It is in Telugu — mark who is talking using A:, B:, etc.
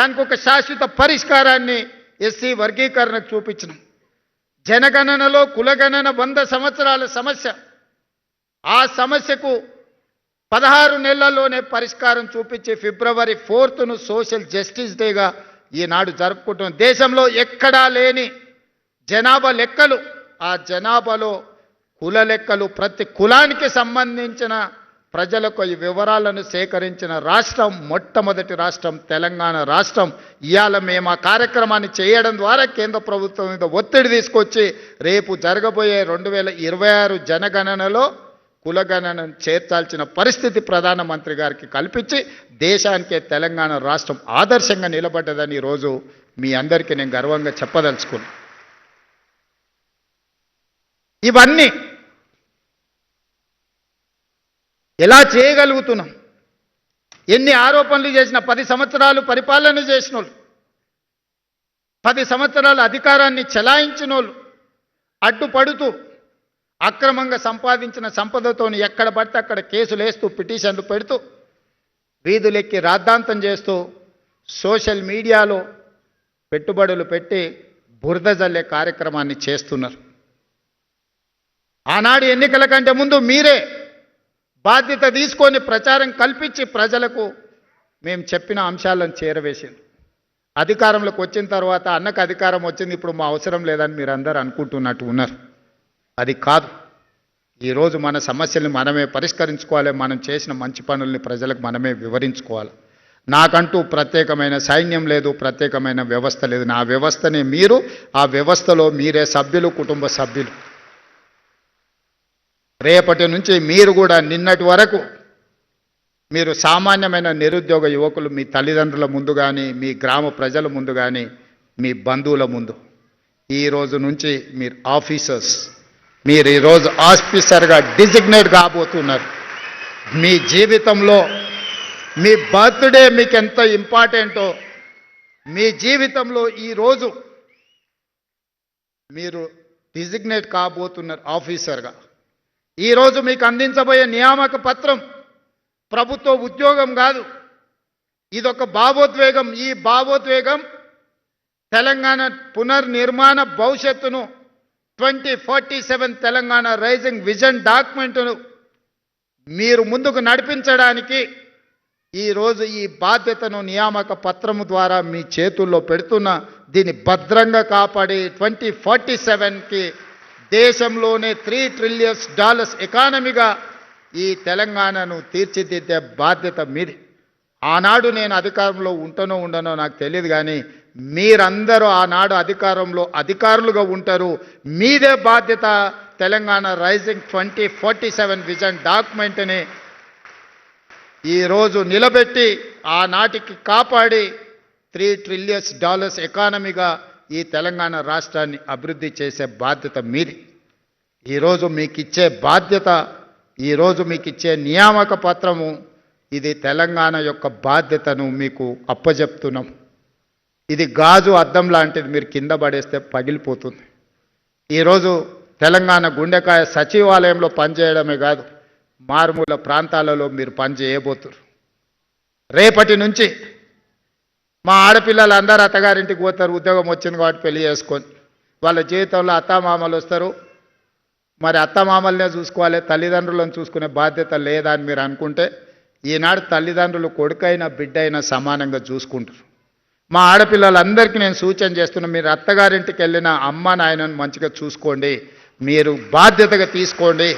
A: దానికి ఒక శాశ్వత పరిష్కారాన్ని ఎస్సీ వర్గీకరణకు చూపించినాం. జనగణనలో కులగణన వంద సంవత్సరాల సమస్య. ఆ సమస్యకు పదహారు నెలల్లోనే పరిష్కారం చూపించి ఫిబ్రవరి ఫోర్త్ను సోషల్ జస్టిస్ డేగా ఈనాడు జరుపుకుంటున్నాం. దేశంలో ఎక్కడా లేని జనాభా లెక్కలు ఆ జనాభాలో కుల లెక్కలు ప్రతి కులానికి సంబంధించిన ప్రజలకు ఈ వివరాలను సేకరించిన రాష్ట్రం మొట్టమొదటి రాష్ట్రం తెలంగాణ రాష్ట్రం. ఇవాళ మేము ఆ కార్యక్రమాన్ని చేయడం ద్వారా కేంద్ర ప్రభుత్వం మీద ఒత్తిడి తీసుకొచ్చి రేపు జరగబోయే రెండు వేల ఇరవై ఆరు జనగణనలో కులగణనను చేర్చాల్సిన పరిస్థితి ప్రధానమంత్రి గారికి కల్పించి దేశానికే తెలంగాణ రాష్ట్రం ఆదర్శంగా నిలబడ్డదని ఈరోజు మీ అందరికీ నేను గర్వంగా చెప్పదలుచుకున్నాను ఇవన్నీ ఎలా చేయగలుగుతున్నాం? ఎన్ని ఆరోపణలు చేసిన పది సంవత్సరాలు పరిపాలన చేసిన వాళ్ళు పది సంవత్సరాల అధికారాన్ని చెలాయించిన వాళ్ళు అడ్డుపడుతూ అక్రమంగా సంపాదించిన సంపదతోని ఎక్కడ పడితే అక్కడ కేసులు వేస్తూ పిటిషన్లు పెడుతూ వీధులెక్కి రాద్ధాంతం చేస్తూ సోషల్ మీడియాలో పెట్టుబడులు పెట్టి బురద జల్లే కార్యక్రమాన్ని చేస్తున్నారు. ఆనాడు ఎన్నికల కంటే ముందు మీరే బాధ్యత తీసుకొని ప్రచారం కల్పించి ప్రజలకు మేము చెప్పిన అంశాలను చేరవేసింది. అధికారంలోకి వచ్చిన తర్వాత అన్నకు అధికారం వచ్చింది ఇప్పుడు మా అవసరం లేదని మీరు అందరూ అనుకుంటున్నట్టు ఉన్నారు. అది కాదు. ఈరోజు మన సమస్యల్ని మనమే పరిష్కరించుకోవాలి మనం చేసిన మంచి పనుల్ని ప్రజలకు మనమే వివరించుకోవాలి. నాకంటూ ప్రత్యేకమైన సైన్యం లేదు ప్రత్యేకమైన వ్యవస్థ లేదు. నా వ్యవస్థనే మీరు ఆ వ్యవస్థలో మీరే సభ్యులు కుటుంబ సభ్యులు. రేపటి నుంచి మీరు కూడా నిన్నటి వరకు మీరు సామాన్యమైన నిరుద్యోగ యువకులు మీ తల్లిదండ్రుల ముందు కానీ మీ గ్రామ ప్రజల ముందు కానీ మీ బంధువుల ముందు. ఈ రోజు నుంచి మీరు ఆఫీసర్స్ మీరు ఈరోజు ఆఫీసర్గా డిజిగ్నేట్ కాబోతున్నారు. మీ జీవితంలో మీ బర్త్డే మీకు ఎంత ఇంపార్టెంటో మీ జీవితంలో ఈరోజు మీరు డిజిగ్నేట్ కాబోతున్నారు ఆఫీసర్గా ఈరోజు మీకు అందించబోయే నియామక పత్రం ప్రభుత్వ ఉద్యోగం కాదు. ఇదొక భావోద్వేగం. ఈ భావోద్వేగం తెలంగాణ పునర్నిర్మాణ భవిష్యత్తును twenty forty seven Telangana rising vision డాక్యుమెంట్ను మీరు ముందుకు నడిపించడానికి ఈరోజు ఈ బాధ్యతను నియామక పత్రము ద్వారా మీ చేతుల్లో పెడుతున్న. దీన్ని భద్రంగా కాపాడి ట్వంటీ ఫార్టీ సెవెన్కి దేశంలోనే త్రీ ట్రిలియన్స్ డాలర్స్ ఎకానమీగా ఈ తెలంగాణను తీర్చిదిద్దే బాధ్యత మీది. ఆనాడు నేను అధికారంలో ఉంటానో ఉండనో నాకు తెలియదు కానీ మీరందరూ ఆనాడు అధికారంలో అధికారులుగా ఉంటారు. మీదే బాధ్యత Telangana rising twenty forty seven vision డాక్యుమెంట్ని ఈరోజు నిలబెట్టి ఆనాటికి కాపాడి త్రీ ట్రిలియన్స్ డాలర్స్ ఎకానమీగా ఈ తెలంగాణ రాష్ట్రాన్ని అభివృద్ధి చేసే బాధ్యత మీది. ఈరోజు మీకు ఇచ్చే బాధ్యత ఈరోజు మీకు ఇచ్చే నియామక పత్రము ఇది తెలంగాణ యొక్క బాధ్యతను మీకు అప్పజెప్తున్నాం. ఇది గాజు అద్దం లాంటిది మీరు కింద పడేస్తే పగిలిపోతుంది. ఈరోజు తెలంగాణ గుండెకాయ సచివాలయంలో పనిచేయడమే కాదు మారుమూల ప్రాంతాలలో మీరు పని చేయబోతున్నారు రేపటి నుంచి మా ఆడపిల్లలు అందరూ అత్తగారింటికి పోతారు ఉద్యోగం వచ్చింది కాబట్టి పెళ్ళి చేసుకొని. వాళ్ళ జీవితంలో అత్తామామలు వస్తారు. మరి అత్తమామల్నే చూసుకోవాలి తల్లిదండ్రులను చూసుకునే బాధ్యత లేదా అని మీరు అనుకుంటే ఈనాడు తల్లిదండ్రులు కొడుకైనా బిడ్డైనా సమానంగా చూసుకుంటారు. మా ఆడపిల్లలందరికీ నేను సూచన చేస్తున్నా మీరు అత్తగారింటికి వెళ్ళిన అమ్మ నాయనను మంచిగా చూసుకోండి. మీరు బాధ్యతగా తీసుకోండి.